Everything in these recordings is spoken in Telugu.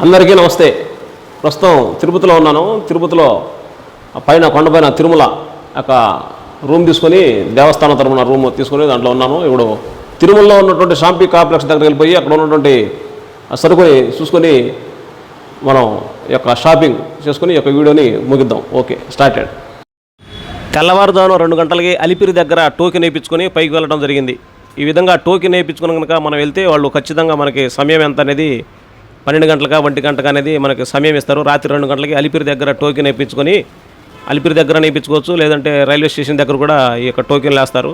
అందరికీ నమస్తే. ప్రస్తుతం తిరుపతిలో ఉన్నాను. తిరుపతిలో పైన కొండపైన తిరుమల ఒక రూమ్ తీసుకొని దేవస్థానం తరపున రూమ్ తీసుకొని దాంట్లో ఉన్నాను. ఇప్పుడు తిరుమలలో ఉన్నటువంటి షాంపీ కాంప్లెక్స్ దగ్గరికి వెళ్ళిపోయి అక్కడ ఉన్నటువంటి సరుకుని చూసుకొని మనం యొక్క షాపింగ్ చేసుకొని యొక్క వీడియోని ముగిద్దాం. Okay started. తెల్లవారుజామున రెండు గంటలకి అలిపిరి దగ్గర టోకెన్ వేయించుకొని పైకి వెళ్ళడం జరిగింది. ఈ విధంగా టోకెన్ వేయించుకుని కనుక మనం వెళ్తే వాళ్ళు ఖచ్చితంగా మనకి సమయం ఎంత అనేది పన్నెండు గంటలకా ఒంటి గంటకు అనేది మనకి సమయం ఇస్తారు. రాత్రి రెండు గంటలకి అలిపిరి దగ్గర టోకెన్ వేయించుకొని అలిపిరి దగ్గర వేయించుకోవచ్చు లేదంటే రైల్వే స్టేషన్ దగ్గర కూడా ఈ యొక్క టోకెన్లు వేస్తారు.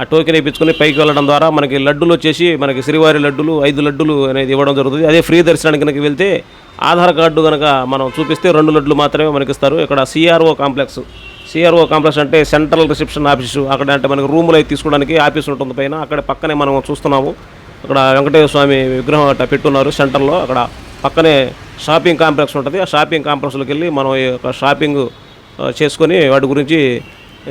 ఆ టోకెన్ వేయించుకొని పైకి వెళ్ళడం ద్వారా మనకి లడ్డులు వచ్చేసి మనకి శ్రీవారి లడ్డులు ఐదు లడ్డులు అనేది ఇవ్వడం జరుగుతుంది. అదే ఫ్రీ దర్శనానికి కనుక వెళ్తే ఆధార్ కార్డు కనుక మనం చూపిస్తే రెండు లడ్లు మాత్రమే మనకి ఇస్తారు. ఇక్కడ C R O complex. C R O complex అంటే సెంట్రల్ రిసెప్షన్ ఆఫీసు. అక్కడ అంటే మనకి రూములు అయితే తీసుకోవడానికి ఆఫీస్ ఉంటుంది పైన. అక్కడ పక్కనే మనం చూస్తున్నాము. అక్కడ వెంకటేశ్వర స్వామి విగ్రహం అట్ట పెట్టున్నారు సెంటర్లో. అక్కడ పక్కనే షాపింగ్ కాంప్లెక్స్ ఉంటుంది. ఆ షాపింగ్ కాంప్లెక్స్లోకి వెళ్ళి మనం ఈ యొక్క షాపింగ్ చేసుకొని వాటి గురించి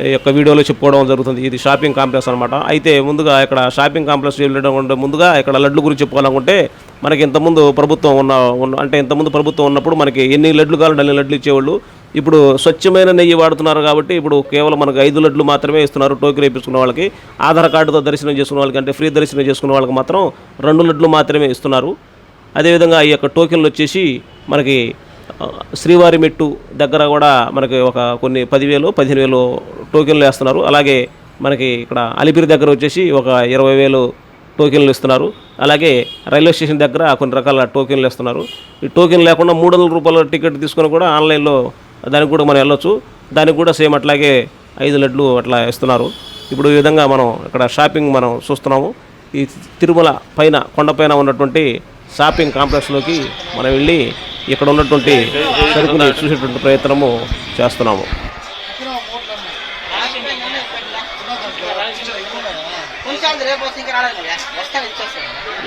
ఈ యొక్క వీడియోలో చెప్పుకోవడం జరుగుతుంది. ఇది షాపింగ్ కాంప్లెక్స్ అనమాట అయితే ముందుగా ఇక్కడ షాపింగ్ కాంప్లెక్స్ వెళ్ళడం ముందుగా ఇక్కడ లడ్లు గురించి చెప్పుకోవాలనుకుంటే మనకి ఇంతకుముందు ప్రభుత్వం ఉన్న ఉన్న అంటే ఇంతకుముందు ప్రభుత్వం ఉన్నప్పుడు మనకి ఎన్ని లడ్లు కావాలంటే అన్ని లడ్లు ఇచ్చేవాళ్ళు. ఇప్పుడు స్వచ్ఛమైన నెయ్యి వాడుతున్నారు కాబట్టి ఇప్పుడు కేవలం మనకు ఐదు లడ్లు మాత్రమే ఇస్తున్నారు టోకెన్ వేయించుకున్న వాళ్ళకి. ఆధార్ కార్డుతో దర్శనం చేసుకున్న వాళ్ళకి అంటే ఫ్రీ దర్శనం చేసుకున్న వాళ్ళకి మాత్రం రెండు లడ్లు మాత్రమే ఇస్తున్నారు. అదేవిధంగా ఈ యొక్క టోకెన్లు వచ్చేసి మనకి శ్రీవారి మెట్టు దగ్గర కూడా మనకి ఒక కొన్ని పదివేలు పదిహేను వేలు టోకెన్లు వేస్తున్నారు. అలాగే మనకి ఇక్కడ అలిపిరి దగ్గర వచ్చేసి ఒక ఇరవై వేలు టోకెన్లు ఇస్తున్నారు. అలాగే రైల్వే స్టేషన్ దగ్గర కొన్ని రకాల టోకెన్లు ఇస్తున్నారు ఈ టోకెన్ లేకుండా మూడు వందల రూపాయల టికెట్ తీసుకొని కూడా ఆన్లైన్లో దానికి కూడా మనం వెళ్ళొచ్చు. దానికి కూడా సేమ్ అట్లాగే ఐదు లడ్లు అట్లా ఇస్తున్నారు ఇప్పుడు ఈ విధంగా మనం ఇక్కడ షాపింగ్ మనం చూస్తున్నాము. ఈ తిరుమల పైన కొండపైన ఉన్నటువంటి షాపింగ్ కాంప్లెక్స్లోకి మనం వెళ్ళి ఇక్కడ ఉన్నటువంటి సరుకుని చూసేటువంటి ప్రయత్నము చేస్తున్నాము.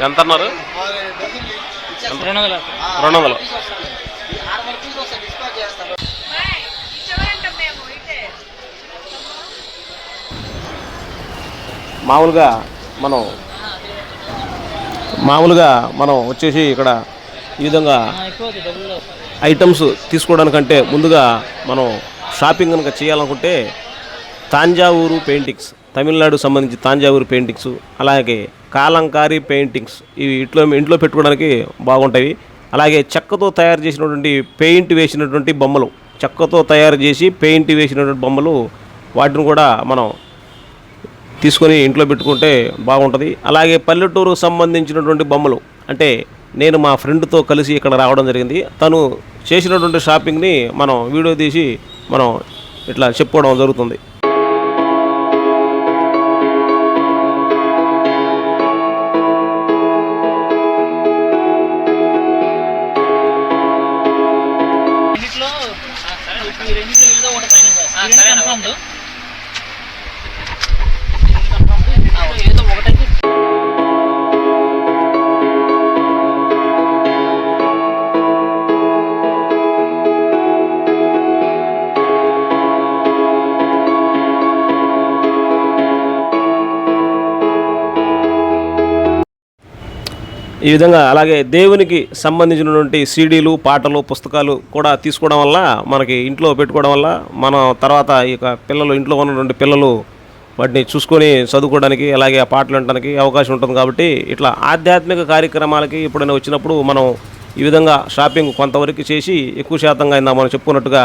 ఎంత అన్నారు? రెండు వందలు. మామూలుగా మనం మామూలుగా మనం వచ్చేసి ఇక్కడ ఈ విధంగా ఐటమ్స్ తీసుకోవడానికంటే ముందుగా మనం షాపింగ్ కనుక చేయాలనుకుంటే తాంజావూరు పెయింటింగ్స్ తమిళనాడు సంబంధించి తాంజావూరు పెయింటింగ్స్ అలాగే కాలంకారీ పెయింటింగ్స్ ఇవి ఇంట్లో ఇంట్లో పెట్టుకోవడానికి బాగుంటాయి. అలాగే చెక్కతో తయారు చేసినటువంటి పెయింట్ వేసినటువంటి బొమ్మలు చెక్కతో తయారు చేసి పెయింట్ వేసినటువంటి బొమ్మలు వాటిని కూడా మనం తీసుకొని ఇంట్లో పెట్టుకుంటే బాగుంటుంది. అలాగే పల్లెటూరుకు సంబంధించినటువంటి బొమ్మలు అంటే నేను మా ఫ్రెండ్తో కలిసి ఇక్కడ రావడం జరిగింది. తను చేసినటువంటి షాపింగ్ని మనం వీడియో తీసి మనం ఇట్లా చెప్పుకోవడం జరుగుతుంది. ఈ విధంగా అలాగే దేవునికి సంబంధించినటువంటి సీడీలు పాటలు పుస్తకాలు కూడా తీసుకోవడం వల్ల మనకి ఇంట్లో పెట్టుకోవడం వల్ల మనం తర్వాత ఈ యొక్క పిల్లలు ఇంట్లో ఉన్నటువంటి పిల్లలు వాటిని చూసుకొని చదువుకోవడానికి అలాగే ఆ పాటలు వినడానికి అవకాశం ఉంటుంది కాబట్టి ఇట్లా ఆధ్యాత్మిక కార్యక్రమాలకి ఎప్పుడైనా వచ్చినప్పుడు మనం ఈ విధంగా షాపింగ్ కొంతవరకు చేసి ఎక్కువ శాతంగా ఇందా మనం చెప్పుకున్నట్టుగా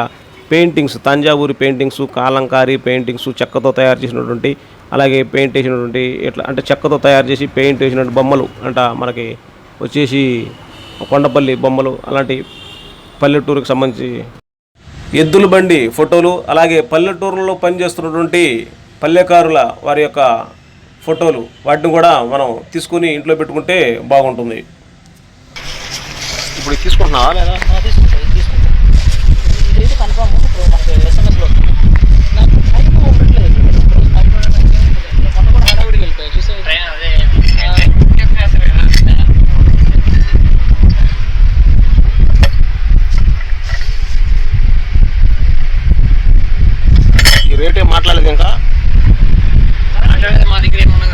పెయింటింగ్స్ తంజావూరి పెయింటింగ్స్ కాలంకారీ పెయింటింగ్స్ చెక్కతో తయారు చేసినటువంటి అలాగే పెయింట్ వేసినటువంటి ఇట్లా అంటే చెక్కతో తయారు చేసి పెయింట్ వేసినటువంటి బొమ్మలు అంట మనకి వచ్చేసి కొండపల్లి బొమ్మలు అలాంటి పల్లెటూరుకి సంబంధించి ఎద్దుల బండి ఫోటోలు అలాగే పల్లెటూరులో పనిచేస్తున్నటువంటి పల్లెకారుల వారి యొక్క ఫోటోలు వాటిని కూడా మనం తీసుకుని ఇంట్లో పెట్టుకుంటే బాగుంటుంది. ఇప్పుడు తీసుకుంటున్నావా లేదా తీసుకుంటాను తీసుకుంటాను ఇదైతే కన్ఫర్మ్ ఇప్పుడు మనకి ఎస్ఎంఎస్లో నాకు టైం ఉండట్లేదు మొన్న కూడా హడావిడికి వెళ్ళిపోయాయి చూసే ఈ రేట్ ఏం మాట్లాడలేదు ఇంకా మా దగ్గర ఏమన్నా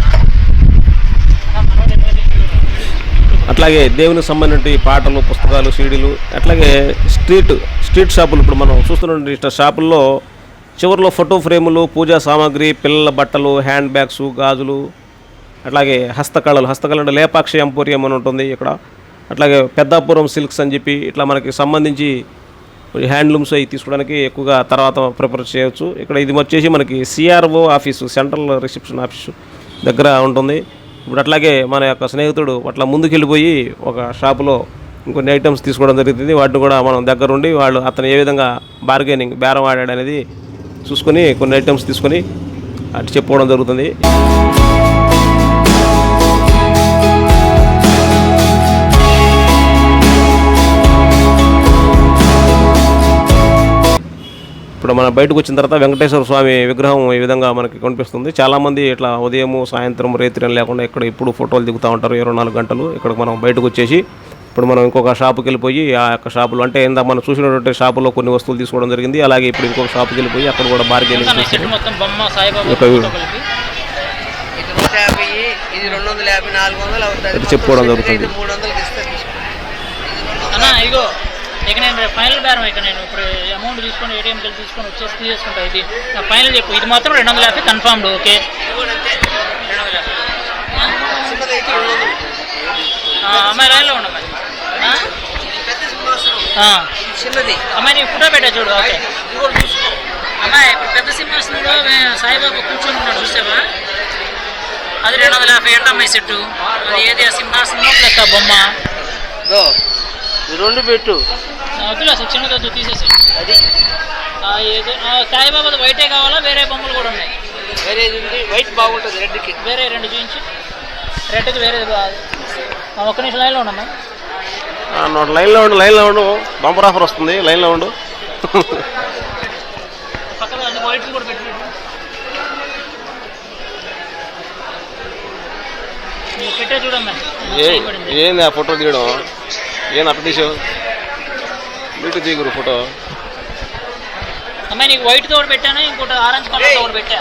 అట్లాగే దేవునికి సంబంధించిన పాటలు పుస్తకాలు సీడీలు అట్లాగే స్ట్రీట్ స్ట్రీట్ షాపులు ఇప్పుడు మనం చూస్తున్న షాపుల్లో చివరిలో ఫోటో ఫ్రేములు పూజా సామాగ్రి పిల్లల బట్టలు హ్యాండ్ బ్యాగ్స్ గాజులు అట్లాగే హస్తకళలు హస్తకళ అంటే లేపాక్షి ఎంపోరియం అని ఉంటుంది ఇక్కడ. అట్లాగే పెద్దాపురం సిల్క్స్ అని చెప్పి ఇట్లా మనకి సంబంధించి హ్యాండ్లూమ్స్ అవి తీసుకోవడానికి ఎక్కువగా తర్వాత ప్రిఫర్ చేయొచ్చు. ఇక్కడ ఇది వచ్చేసి మనకి C R O office central reception office దగ్గర ఉంటుంది. ఇప్పుడు అట్లాగే మన యొక్క స్నేహితుడు అట్లా ముందుకెళ్ళిపోయి ఒక షాపులో ఇంకొన్ని ఐటమ్స్ తీసుకోవడం జరుగుతుంది. వాటిని కూడా మనం దగ్గరుండి వాళ్ళు అతను ఏ విధంగా బార్గెనింగ్ బేరం ఆడాడు అనేది చూసుకొని కొన్ని ఐటమ్స్ తీసుకొని అటు చెప్పుకోవడం జరుగుతుంది. ఇప్పుడు మన బయటకు వచ్చిన తర్వాత వెంకటేశ్వర స్వామి విగ్రహం ఈ విధంగా మనకి కనిపిస్తుంది. చాలామంది ఇట్లా ఉదయం సాయంత్రం రేత్రి అని లేకుండా ఇక్కడ ఇప్పుడు ఫోటోలు దిగుతూ ఉంటారు. ఇరవై నాలుగు గంటలు ఇక్కడ మనం బయటకు వచ్చేసి ఇప్పుడు మనం ఇంకొక షాపుకి వెళ్ళిపోయి ఆ యొక్క షాపులో అంటే ఇందా మనం చూసినటువంటి షాపులో కొన్ని వస్తువులు తీసుకోవడం జరిగింది. అలాగే ఇప్పుడు ఇంకొక షాపుకి వెళ్ళిపోయి అక్కడ కూడా బార్గెనింగ్ చెప్పుకోవడం జరుగుతుంది. ఇక నేను రేపు ఫైనల్ బేరం ఇక నేను ఇప్పుడు అమౌంట్ తీసుకొని ఏటీఎంకి వెళ్ళి తీసుకొని వచ్చేసి తీసుకుంటా ఇది. నా ఫైనల్ చెప్పు. ఇది మాత్రం రెండు వందల యాభై కన్ఫర్మ్డ్ ఓకే? అమ్మాయి లైన్లో ఉండమ్మాయి చిన్నది అమ్మాయి నీ ఫోటో పెట్టా చూడు ఓకే. అమ్మాయి ఇప్పుడు పెద్ద సింహాసనంలో మే- సాయిబాబా కూర్చొని ఉన్నాడు చూసావా? అది రెండు వందల యాభై ఏంట అమ్మాయి సెట్టు? అది ఏది? ఆ సింహాసనం ప్లస్ ఆ బొమ్మ? దో రెండు పెట్టు. వద్దులే అసలు చిన్నది వద్దు తీసేసి. అది. సాయిబాబాది వైటే కావాలా? వేరే బొమ్మలు కూడా ఉన్నాయి. వేరేది ఉంది? వైట్ బాగుంటుంది రెడ్కి వేరే రెండు చూపించు. రెడ్కి వేరే ఒక్క నిమిషం లైన్లో ఉండమ్మా ఆ, నోట్ లైన్లో ఉండు లైన్లో ఉండు. బంపర్ ఆఫర్ వస్తుంది లైన్లో ఉండు. ఏంది ఆ ఫోటో తీయడం? అట్ట తీసావు నీటి దిగురు ఫోటో అమ్మాయి నీకు వైట్ కూడా పెట్టాను ఇంకోటి ఆరెంజ్ కలర్ కూడా పెట్టా.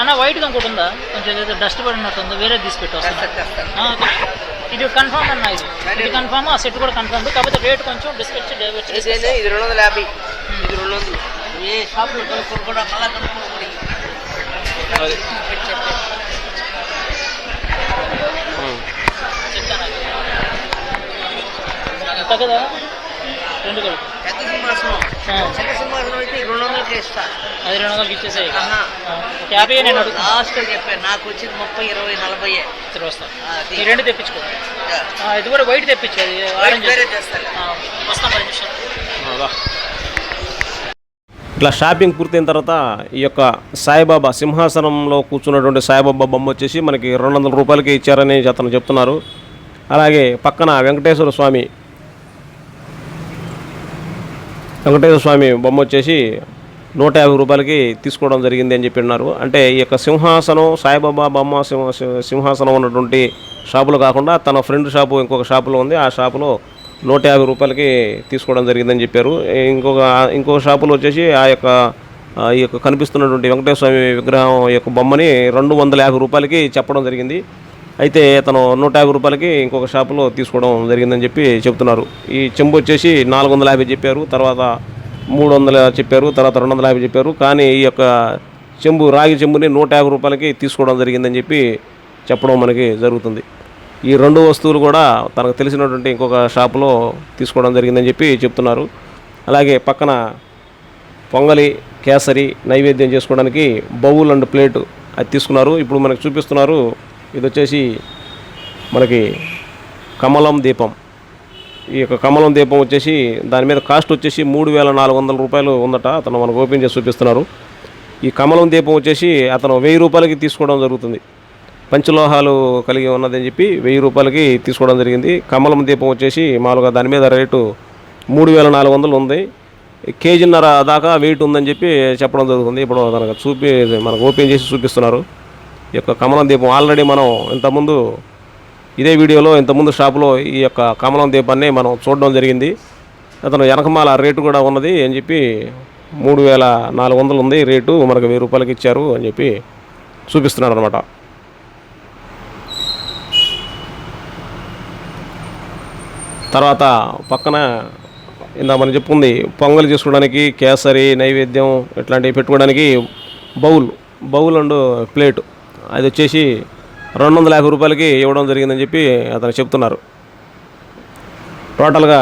అన్న వైట్ ఇంకోటి ఉందా? కొంచెం ఏదో డస్ట్ పడినట్టు ఉంది వేరే తీసి. ఇది కన్ఫర్మ్ అన్న ఇది. ఇది కన్ఫర్మ్ ఆ సెట్ కూడా కన్ఫర్మ్ కాకపోతే రేట్ కొంచెం డిస్కస్ ఇదేనే ఇది రెండు వందల యాభై. ఇది రెండు వందలు. ఏ షాపులో కొనుక్కోరు కూడా మళ్ళా కదా రెండు కలిపి పెద్ద సింహాసనం ఆ, చిన్న సింహాసనం అయితే రెండు వందలకి ఇస్తా అది రెండు వందలకి ఇచ్చేసాయి. యాభై నేను లాస్ట్ చెప్పాను నాకు వచ్చింది ముప్పై ఇరవై నలభై వస్తా అది. ఈ రెండు తెప్పించుకో ఇది కూడా వైట్ తెప్పించు ఆరెంజ్ పది నిమిషాలు అదా. ఇట్లా షాపింగ్ పూర్తయిన తర్వాత ఈ యొక్క సాయిబాబా సింహాసనంలో కూర్చున్నటువంటి సాయిబాబా బొమ్మ వచ్చేసి మనకి రెండు వందల రూపాయలకి ఇచ్చారని అతను చెప్తున్నారు. అలాగే పక్కన వెంకటేశ్వర స్వామి వెంకటేశ్వర స్వామి బొమ్మ వచ్చేసి నూట యాభై రూపాయలకి తీసుకోవడం జరిగింది అని చెప్పి ఉన్నారు. అంటే ఈ యొక్క సింహాసనం సాయిబాబా బొమ్మ సింహ సింహాసనం ఉన్నటువంటి షాపులు కాకుండా తన ఫ్రెండ్ షాపు ఇంకొక షాపులో ఉంది. ఆ షాపులో నూట యాభై రూపాయలకి తీసుకోవడం జరిగిందని చెప్పారు. ఇంకొక ఇంకొక షాపులో వచ్చేసి ఆ యొక్క ఈ యొక్క కనిపిస్తున్నటువంటి వెంకటేశ్వర స్వామి విగ్రహం యొక్క బొమ్మని రెండు వందల యాభై రూపాయలకి చెప్పడం జరిగింది. అయితే అతను నూట యాభై రూపాయలకి ఇంకొక షాపులో తీసుకోవడం జరిగిందని చెప్పి చెప్తున్నారు ఈ చెంబు వచ్చేసి నాలుగు వందల యాభై చెప్పారు తర్వాత మూడు వందల చెప్పారు తర్వాత రెండు వందల యాభై చెప్పారు. కానీ ఈ యొక్క చెంబు రాగి చెంబుని నూట యాభై రూపాయలకి తీసుకోవడం జరిగిందని చెప్పి చెప్పడం మనకి జరుగుతుంది. ఈ రెండు వస్తువులు కూడా తనకు తెలిసినటువంటి ఇంకొక షాపులో తీసుకోవడం జరిగిందని చెప్పి చెప్తున్నారు. అలాగే పక్కన పొంగలి కేసరి నైవేద్యం చేసుకోవడానికి బౌల్ అండ్ ప్లేట్ అది తీసుకున్నారు. ఇప్పుడు మనకు చూపిస్తున్నారు ఇది వచ్చేసి మనకి కమలం దీపం. ఈ యొక్క కమలం దీపం వచ్చేసి దాని మీద కాస్ట్ వచ్చేసి మూడు వేల నాలుగు వందల రూపాయలు ఉందట అతను మనకు ఓపెన్ చేసి చూపిస్తున్నారు. ఈ కమలం దీపం వచ్చేసి అతను వెయ్యి రూపాయలకి తీసుకోవడం జరుగుతుంది. పంచలోహాలు కలిగి ఉన్నదని చెప్పి వెయ్యి రూపాయలకి తీసుకోవడం జరిగింది. కమలం దీపం వచ్చేసి మామూలుగా దాని మీద రేటు మూడు వేల నాలుగు వందలు ఉంది. కేజీన్నర దాకా వెయిట్ ఉందని చెప్పి చెప్పడం జరుగుతుంది. ఇప్పుడు మనకు చూపి మనకు ఓపెన్ చేసి చూపిస్తున్నారు. ఈ యొక్క కమలం దీపం ఆల్రెడీ మనం ఇంతకుముందు ఇదే వీడియోలో ఇంతకుముందు షాపులో ఈ యొక్క కమలం దీపాన్ని మనం చూడడం జరిగింది. అతను వెనకమాల రేటు కూడా ఉన్నది అని చెప్పి మూడు వేల నాలుగు వందలు ఉంది. రేటు మనకు వెయ్యి రూపాయలకి ఇచ్చారు అని చెప్పి చూపిస్తున్నాడు అనమాట తర్వాత పక్కన ఇందా మనం చెప్పుకుంది పొంగల్ చేసుకోవడానికి కేసరి నైవేద్యం ఇట్లాంటివి పెట్టుకోవడానికి బౌల్ బౌల్ అండ్ ప్లేటు. అది వచ్చేసి రెండు వందల యాభై రూపాయలకి ఇవ్వడం జరిగిందని చెప్పి అతను చెప్తున్నారు. టోటల్గా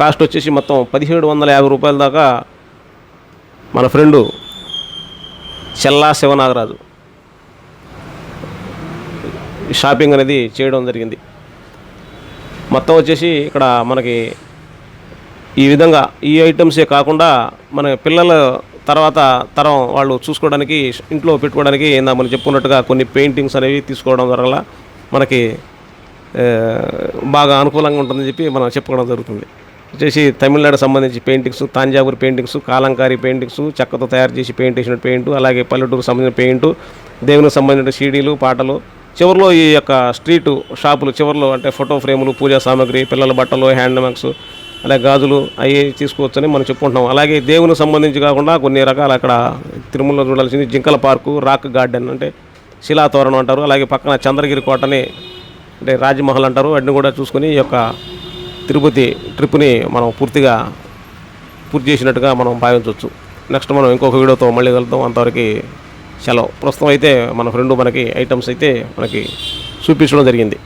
కాస్ట్ వచ్చేసి మొత్తం పదిహేడు వందల యాభై రూపాయల దాకా మన ఫ్రెండు చెల్లా శివనాగరాజు షాపింగ్ అనేది చేయడం జరిగింది. మొత్తం వచ్చేసి ఇక్కడ మనకి ఈ విధంగా ఈ ఐటమ్సే కాకుండా మన పిల్లల తర్వాత తరం వాళ్ళు చూసుకోవడానికి ఇంట్లో పెట్టుకోవడానికి మనం చెప్పుకున్నట్టుగా కొన్ని పెయింటింగ్స్ అనేవి తీసుకోవడం వల్ల మనకి బాగా అనుకూలంగా ఉంటుందని చెప్పి మనం చెప్పుకోవడం జరుగుతుంది. వచ్చేసి తమిళనాడు సంబంధించి paintings Thanjavur paintings Kalamkari paintings చెక్కతో తయారు చేసి పెయింట్ వేసిన పెయింట్ అలాగే పల్లెటూరుకు సంబంధించిన పెయింట్ దేవునికి సంబంధించిన సీడీలు పాటలు చివరిలో ఈ యొక్క స్ట్రీటు షాపులు చివరిలో అంటే ఫోటో ఫ్రేములు పూజా సామాగ్రి పిల్లల బట్టలు హ్యాండ్ బ్యాగ్స్ అలాగే గాజులు అవి తీసుకోవచ్చని మనం చెప్పుకుంటున్నాం. అలాగే దేవునికి సంబంధించి కాకుండా కొన్ని రకాల అక్కడ తిరుమలలో చూడాల్సింది జింకల పార్కు రాక్ గార్డెన్ అంటే శిలాతోరణం అంటారు. అలాగే పక్కన చంద్రగిరి కోటని అంటే రాజమహల్ అంటారు. వాటిని కూడా చూసుకుని ఈ యొక్క తిరుపతి ట్రిప్ని మనం పూర్తిగా పూర్తి చేసినట్టుగా మనం భావించవచ్చు. నెక్స్ట్ మనం ఇంకొక వీడియోతో మళ్ళీ కలుద్దాం. అంతవరకు సెలవు ప్రస్తుతం అయితే మన ఫ్రెండ్ మనకి ఐటమ్స్ అయితే మనకి చూపించడం జరిగింది.